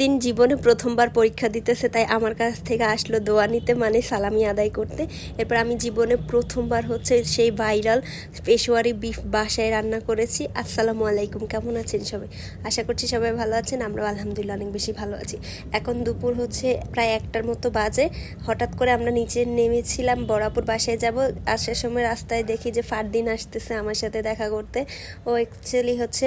দিন জীবনে প্রথমবার পরীক্ষা দিতেছে, তাই আমার কাছ থেকে আসলো দোয়া নিতে মানে সালামি আদায় করতে। এরপর আমি জীবনে প্রথমবার হচ্ছে সেই ভাইরাল পেশোয়ারি বিফ বাসায় রান্না করেছি। আসসালামু আলাইকুম, কেমন আছেন সবাই? আশা করছি সবাই ভালো আছেন, আমরাও আলহামদুলিল্লাহ অনেক বেশি ভালো আছি। এখন দুপুর হচ্ছে প্রায় একটার মতো বাজে। হঠাৎ করে আমরা নিচে নেমেছিলাম বরাপুর বাসায় যাব। আসার সময় রাস্তায় দেখি যে ফারদিন আসতেছে আমার সাথে দেখা করতে। ও অ্যাকচুয়ালি হচ্ছে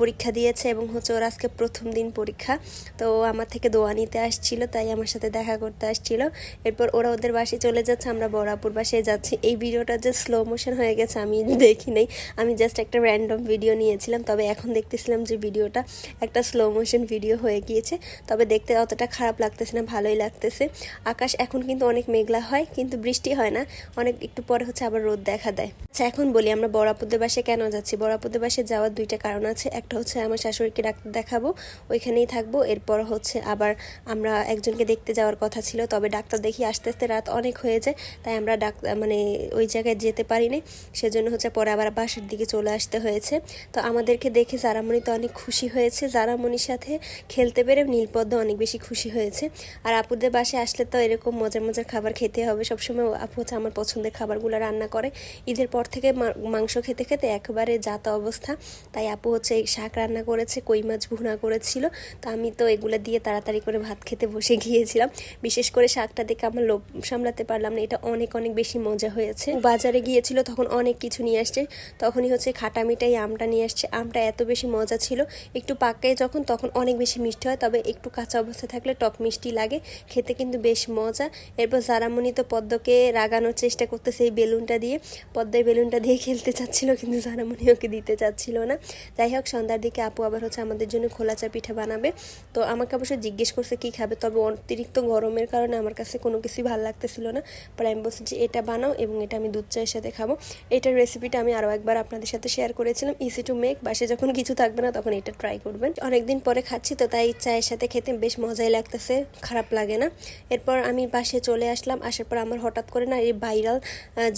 পরীক্ষা দিয়েছে এবং হচ্ছে ওর আজকে প্রথম দিন পরীক্ষা। তো আমার থেকে দোয়া নিতে আসছিল, তাই আমার সাথে দেখা করতে আসছিল। এরপর ওরা ওদের বাসায় চলে যাচ্ছে, আমরা বরাপুর বাসায় যাচ্ছি। এই ভিডিওটা যে স্লো মোশন হয়ে গেছে, আমি দেখি নাই। আমি জাস্ট একটা র্যান্ডম ভিডিও নিয়েছিলাম, তবে এখন দেখতেছিলাম যে ভিডিওটা একটা স্লো মোশন ভিডিও হয়ে গিয়েছে। তবে দেখতে অতটা খারাপ লাগতেছে না, ভালোই লাগতেছে। আকাশ এখন কিন্তু অনেক মেঘলা হয়, কিন্তু বৃষ্টি হয় না। অনেক একটু পরে হচ্ছে আবার রোদ দেখা দেয়। আচ্ছা এখন বলি, আমরা বরাপুদের বাসে কেন যাচ্ছি? বরাপুদের বাসে যাওয়ার দুইটা কারণ আছে। একটা হচ্ছে, আমার শাশুড়িকে ডাক্তার দেখাবো, ওইখানেই থাকব। এরপর হচ্ছে আবার আমরা একজনকে দেখতে যাওয়ার কথা ছিল, তবে ডাক্তার দেখি আস্তে আস্তে রাত অনেক হয়ে যায় তাই আমরা ডাক্তার মানে ওই জায়গায় যেতে পারিনি। সেজন্য হচ্ছে পরে আবার বাসার দিকে চলে আসতে হয়েছে। তো আমাদেরকে দেখে জারামণি তো অনেক খুশি হয়েছে। জারামণির সাথে খেলতে পেরে নীলপদ্ম অনেক বেশি খুশি হয়েছে। আর আপুদের বাসায় আসলে তো এরকম মজার মজার খাবার খেতে হবে। সবসময় আপু হচ্ছে আমার পছন্দের খাবারগুলো রান্না করে। ঈদের পর থেকে মাংস খেতে খেতে একেবারে যাতা অবস্থা। তাই আপু হচ্ছে শাক রান্না করেছে, কই মাছ ভুনা করেছিল। তো আমি তো এগুলো দিয়ে তাড়াতাড়ি করে ভাত খেতে বসে গিয়েছিলাম। বিশেষ করে শাকটা দেখে আমার লোভ সামলাতে পারলাম না। এটা অনেক অনেক বেশি মজা হয়েছে। বাজারে গিয়েছিল, তখন অনেক কিছু নিয়ে আসছে। তখনই হচ্ছে খাটা মিঠাই, আমটা নিয়ে আসছে। আমটা এত বেশি মজা ছিল। একটু পাকে যখন, তখন অনেক বেশি মিষ্টি হয়। তবে একটু কাঁচা অবস্থায় থাকলে টক মিষ্টি লাগে। খেতে কিন্তু বেশ মজা। এরপর জারামণি তো পদ্মকে রাগানোর চেষ্টা করতেছে এই বেলুনটা দিয়ে। পদ্মায় বেলুনটা দিয়ে খেলতে চাচ্ছিল, কিন্তু জারামণি ওকে দিতে চাচ্ছিল না। যাই হোক, সন্ধ্যার দিকে আপু আবার হচ্ছে আমাদের জন্য খোলা চা পিঠা বানাবে। তো আমাকে অবশ্য জিজ্ঞেস করছে কি খাবে, তবে অতিরিক্ত গরমের কারণে আমার কাছে কোনো কিছুই ভালো লাগতেছিল না। পরে আমি বলছি যে এটা বানাও এবং এটা আমি দুধ চায়ের সাথে খাব। এটার রেসিপিটা আমি আরও একবার আপনাদের সাথে শেয়ার করেছিলাম ইজি টু মেক বাসে যখন কিছু থাকবে না তখন এটা ট্রাই করবেন। অনেকদিন পরে খাচ্ছি তো তাই চায়ের সাথে খেতে বেশ মজাই লাগতেছে, খারাপ লাগে না। এরপর আমি বাসে চলে আসলাম, আসার পর আমার হঠাৎ করে না এই ভাইরাল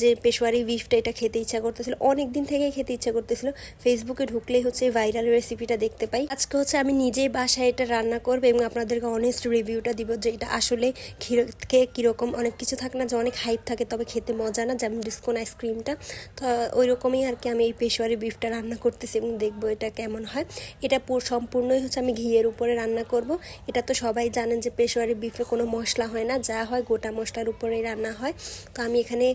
যে পেশোয়ারি বিফটা এটা খেতে ইচ্ছা করতেছিল অনেক দিন থেকেই খেতে ইচ্ছা করতেছিল। ফেসবুকে ঢুকলেই হচ্ছে ভাইরাল রেসিপিটা দেখতে পাই। আজকে হচ্ছে আমি নিজেই বাসায় এটা রান্না করব এবং আপনাদেরকে অনেস্ট রিভিউটা দিব যে এটা আসলে খেয়ে কীরকম, অনেক কিছু থাকে না যে অনেক হাইপ থাকে, তবে খেতে মজা না, যেমন ডিসকোন আইসক্রিমটা তো ওই রকমই আর কি আমি এই পেশোয়ারি বিফটা রান্না করতেছি এবং দেখব এটা কেমন হয়। এটা সম্পূর্ণই হচ্ছে আমি ঘিয়ের উপরে রান্না করব। এটা তো সবাই জানেন যে পেশোয়ারি বিফে কোনো মশলা হয় না, যা হয় গোটা মশলার উপরেই রান্না হয়। তো আমি এখানে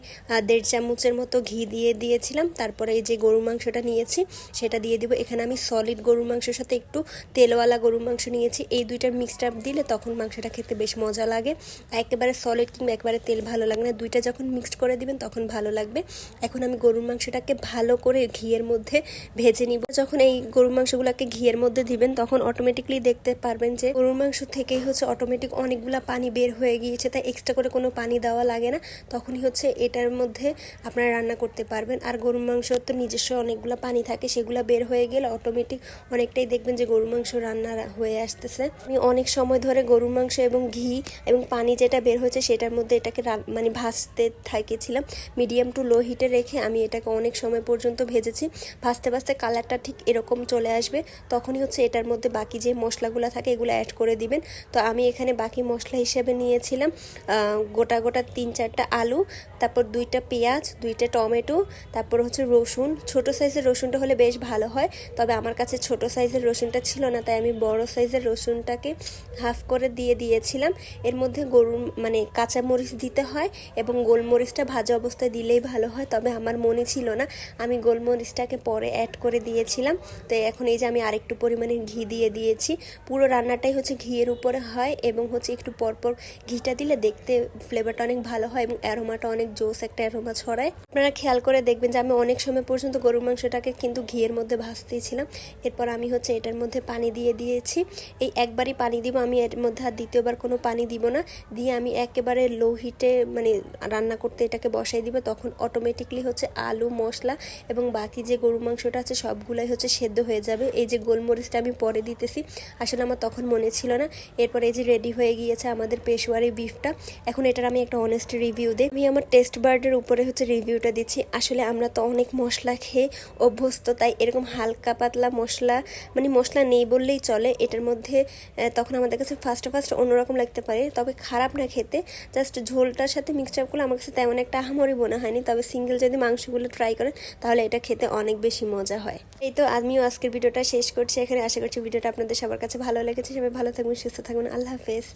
দেড় চামচের মতো ঘি দিয়ে দিয়েছিলাম। তারপরে এই যে গরু মাংসটা নিয়েছি, সেটা দিয়ে দিব। এখানে আমি সলিড গরুর মাংসের সাথে একটু তেলওয়ালা গরুর মাংস নিয়েছি। এই দুইটার মিক্সড দিলে তখন মাংসটা খেতে বেশ মজা লাগে। একেবারে সলিড কিংবা একবারে তেল ভালো লাগে না। দুইটা যখন মিক্সড করে দিবেন তখন ভালো লাগবে। এখন আমি গরুর মাংসটাকে ভালো করে ঘিয়ের মধ্যে ভেজে নিব। যখন এই গরুর মাংসগুলোকে ঘিয়ের মধ্যে দিবেন তখন অটোমেটিকলি দেখতে পারবেন যে গরুর মাংস থেকেই হচ্ছে অটোমেটিক অনেকগুলা পানি বের হয়ে গিয়েছে। তাই এক্সট্রা করে কোনো পানি দেওয়া লাগে না। তখনই হচ্ছে এটার মধ্যে আপনারা রান্না করতে পারবেন। আর গরুর মাংস তো নিজস্ব অনেকগুলো পানি থাকে, সেগুলো বের হয়ে গেলে অটোমেটিক অনেকটাই দেখবেন যে গরুর মাংস রান্না রা- হয়ে আসতেছে। আমি অনেক সময় ধরে গরুর মাংস এবং ঘি এবং পানি যেটা বের হয়েছে সেটার মধ্যে এটাকে মানে ভাজতে থাকিয়েছিলাম। মিডিয়াম টু লো হিটে রেখে আমি এটাকে অনেক সময় পর্যন্ত ভেজেছি। ভাজতে ভাজতে কালারটা ঠিক এরকম চলে আসবে। তখনই হচ্ছে এটার মধ্যে বাকি যে মশলাগুলো থাকে এগুলো অ্যাড করে দিবেন। তো আমি এখানে বাকি মশলা হিসেবে নিয়েছিলাম গোটা গোটা তিন চারটা আলু, তারপর দুইটা পেঁয়াজ, দুইটা টমেটো, তারপর হচ্ছে রসুন। ছোট সাইজের রসুনটা হলে বেশ ভালো হয়। তবে আমার কাছে ছোট সাইজের রসুনটা ছিল না, তাই আমি বড় সাইজের রসুনটাকে হাফ করে দিয়ে দিয়েছিলাম। এর মধ্যে গরু মানে কাঁচা মরিচ দিতে হয় এবং গোলমরিচটা ভাজা অবস্থায় দিলেই ভালো হয়, তবে আমার মনে ছিল না। আমি গোলমরিচটাকে পরে অ্যাড করে দিয়েছিলাম। তো এখন এই যে আমি আরেকটু পরিমাণে ঘি দিয়ে দিয়েছি। পুরো রান্নাটাই হচ্ছে ঘিয়ের উপরে হয় এবং হচ্ছে একটু পরপর ঘিটা দিলে দেখতে ফ্লেভারটা অনেক ভালো হয় এবং অ্যারোমাটা অনেক জোস একটা অ্যারোমা ছড়ায়। আপনারা খেয়াল করে দেখবেন যে আমি অনেক সময় পর্যন্ত গরুর মাংসটাকে কিন্তু ঘিয়ের মধ্যে ভাজতেছিলাম এরপর আমি হচ্ছে এটার মধ্যে পানি দিয়ে দিয়েছি। এই একবারই পানি দিব, আমি এর মধ্যে আর দ্বিতীয়বার কোনো পানি দিব না। দিয়ে আমি একেবারে লো হিটে মানে রান্না করতে এটাকে বসাই দিব, তখন অটোমেটিকলি হচ্ছে আলু, মশলা এবং বাকি যে গরু মাংসটা আছে সবগুলাই হচ্ছে সেদ্ধ হয়ে যাবে। এই যে গোলমরিচটা আমি পরে দিতেছি, আসলে আমার তখন মনে ছিল না। এরপর এই যে রেডি হয়ে গিয়েছে আমাদের পেশোয়ারি বিফটা এখন এটার আমি একটা অনেস্ট রিভিউ দিই। আমি আমার টেস্ট বার্ডের উপরে হচ্ছে রিভিউটা দিচ্ছি। আসলে আমরা তো অনেক মশলা খেয়ে অভ্যস্ত, তাই এরকম হালকা পাতলা মশলা মানে মশলা নেই বললেই চলে, এটার এর মধ্যে তখন আমাদের কাছে ফার্স্ট ফার্স্ট অন্যরকম লাগতে পারে। তবে খারাপ না খেতে জাস্ট ঝোলটার সাথে মিক্সচার করলে আমার কাছে তেমন একটা আহামরি মনে হয়নি। তবে সিঙ্গেল যদি মাংসগুলো ট্রাই করেন, তাহলে এটা খেতে অনেক বেশি মজা হয়। এই তো আমিও আজকের ভিডিওটা শেষ করছি। এখানে আশা করছি ভিডিওটা আপনাদের সবার কাছে ভালো লেগেছে। সবাই ভালো থাকবেন, সুস্থ থাকবেন। আল্লাহ হাফেজ।